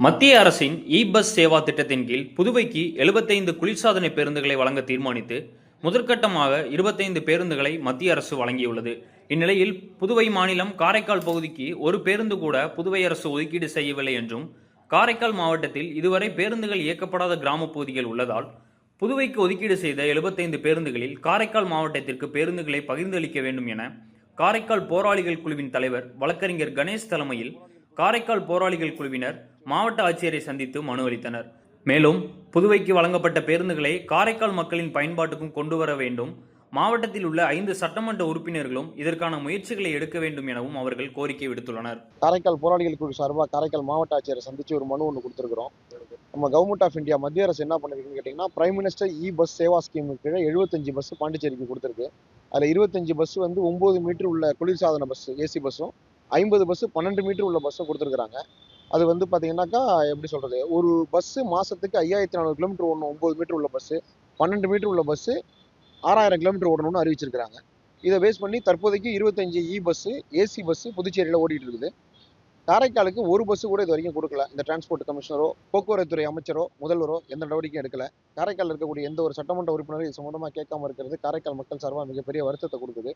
மத்திய அரசின் இ பஸ் சேவா திட்டத்தின் கீழ் புதுவைக்கு 75 குளிர்சாதன பேருந்துகளை வழங்க தீர்மானித்து முதற்கட்டமாக 25 பேருந்துகளை மத்திய அரசு வழங்கியுள்ளது. இந்நிலையில் புதுவை மாநிலம் காரைக்கால் பகுதிக்கு ஒரு பேருந்து கூட புதுவை அரசு ஒதுக்கீடு செய்யவில்லை என்றும் காரைக்கால் மாவட்டத்தில் இதுவரை பேருந்துகள் இயக்கப்படாத கிராமப் பகுதிகள் உள்ளதால் புதுவைக்கு ஒதுக்கீடு செய்த 75 பேருந்துகளில் காரைக்கால் மாவட்டத்திற்கு பேருந்துகளை பகிர்ந்தளிக்க வேண்டும் என காரைக்கால் போராளிகள் குழுவின் தலைவர் வழக்கறிஞர் கணேஷ் தலைமையில் காரைக்கால் போராளிகள் குழுவினர் மாவட்ட ஆட்சியரை சந்தித்து மனு அளித்தனர். மேலும் புதுவைக்கு வழங்கப்பட்ட பேருந்துகளை காரைக்கால் மக்களின் பயன்பாட்டுக்கும் கொண்டு வர வேண்டும். மாவட்டத்தில் உள்ள ஐந்து சட்டமன்ற உறுப்பினர்களும் இதற்கான முயற்சிகளை எடுக்க வேண்டும் எனவும் அவர்கள் கோரிக்கை விடுத்துள்ளனர். காரைக்கால் போராளிகள் குழு சார்பாக காரைக்கால் மாவட்ட ஆட்சியரை சந்திச்சு ஒரு மனு ஒன்று கொடுத்துருக்கிறோம். நம்ம கவர்மெண்ட் ஆஃப் இந்தியா மத்திய அரசு என்ன பண்ணிருக்குன்னு கேட்டிங்கன்னா prime minister e bus Sewa scheme கீழே எழுபத்தஞ்சு பஸ் பாண்டிச்சேரிக்கு கொடுத்துருக்கு. அதில் இருபத்தஞ்சு பஸ் வந்து ஒம்பது மீட்டர் உள்ள குளிர்சாதன பஸ் ஏசி பஸ்ஸும் ஐம்பது பஸ் பன்னெண்டு மீட்டர் உள்ள பஸ்ஸும் கொடுத்துருக்குறாங்க. அது வந்து பார்த்தீங்கன்னாக்கா எப்படி சொல்கிறது ஒரு பஸ்ஸு மாதத்துக்கு ஐயாயிரத்தி நானூறு கிலோமீட்டர் ஓடணும். ஒம்பது மீட்டர் உள்ள பஸ்ஸு பன்னெண்டு மீட்டர் உள்ள பஸ்ஸு ஆறாயிரம் கிலோமீட்டர் ஓடணும்னு அறிவிச்சிருக்கிறாங்க. இதை பேஸ் பண்ணி தற்போதைக்கு இருபத்தஞ்சு இ பஸ்ஸு ஏசி பஸ்ஸு புதுச்சேரியில் ஓடிட்டு இருக்குது. காரைக்காலுக்கு ஒரு பஸ் கூட இது வரைக்கும் கொடுக்கல. இந்த டிரான்ஸ்போர்ட் கமிஷனரோ போக்குவரத்துறை அமைச்சரோ முதல்வரோ எந்த நடவடிக்கையும் எடுக்கல. காரைக்கால் இருக்கக்கூடிய எந்த ஒரு சட்டமன்ற உறுப்பினரும் இது சம்மந்தமாக கேட்காம இருக்கிறது காரைக்கால் மக்கள் சார்பாக மிகப்பெரிய வருத்தத்தை கொடுக்குது.